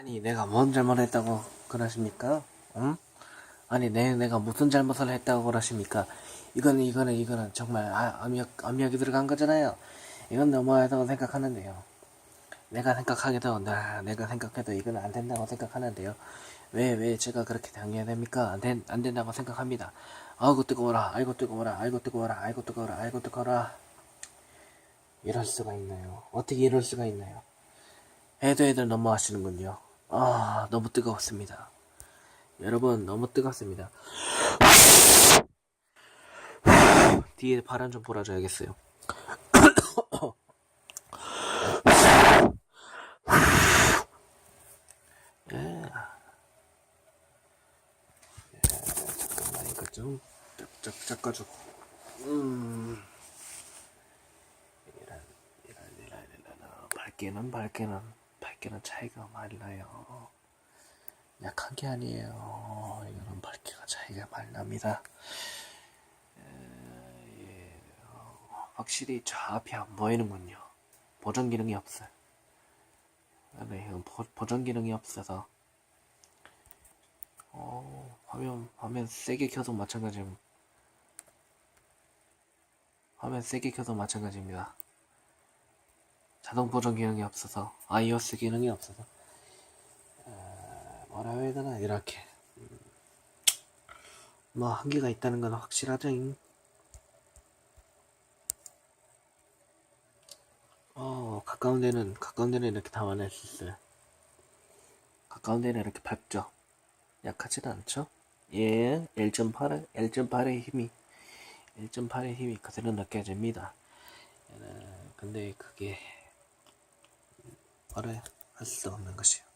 아니 내가 뭔 잘못했다고 그러십니까? 응? 아니 내 내가 무슨 잘못을 했다고 그러십니까? 이거는 이거는 이거는 정말 아, 압력 압력이 들어간 거잖아요. 이건 넘어야다고 생각하는데요. 내가 생각하기도 나 내가 생각해도 이건 안 된다고 생각하는데요. 왜 왜 제가 그렇게 당해야 됩니까? 안, 된, 안 된다고 생각합니다. 아이고 뜨거워라, 아이고 뜨거워라, 아이고 뜨거워라, 아이고 뜨거워라, 아이고 뜨거워라. 이럴 수가 있나요? 어떻게 이럴 수가 있나요? 해도 해도 넘어가시는군요. 아, 너무 뜨거웠습니다. 여러분, 너무 뜨겁습니다. 뒤에 바람 좀 불어줘야겠어요. 예. 예, 잠깐만, 이거 좀 쫙쫙 닦아주고. 음. 이런, 이런, 이런, 이런. 밝게는, 밝게는, 밝게는 차이가 많이 나요. 약한 게 아니에요. 이거는 밝기가 차이가 많이 납니다. 에, 예, 어, 확실히 저 앞이 안 보이는군요. 보정 기능이 없어요. 네, 이건 보, 보정 기능이 없어서 어, 화면 화면 세게 켜도 마찬가지. 화면 세게 켜도 마찬가지입니다. 자동 보정 기능이 없어서 iOS 기능이 없어서 어, 뭐라 해야 되나 이렇게 음, 뭐 한계가 있다는 건 확실하죠. 어 가까운 데는 가까운 데는 이렇게 담아낼 수 있어요. 가까운 데는 이렇게 밟죠. 약하지는 않죠? 예, 1.8의 1.8의 힘이 1.8의 힘이 그대로 느껴집니다. 어, 근데 그게 말을 할수 없는 것이요.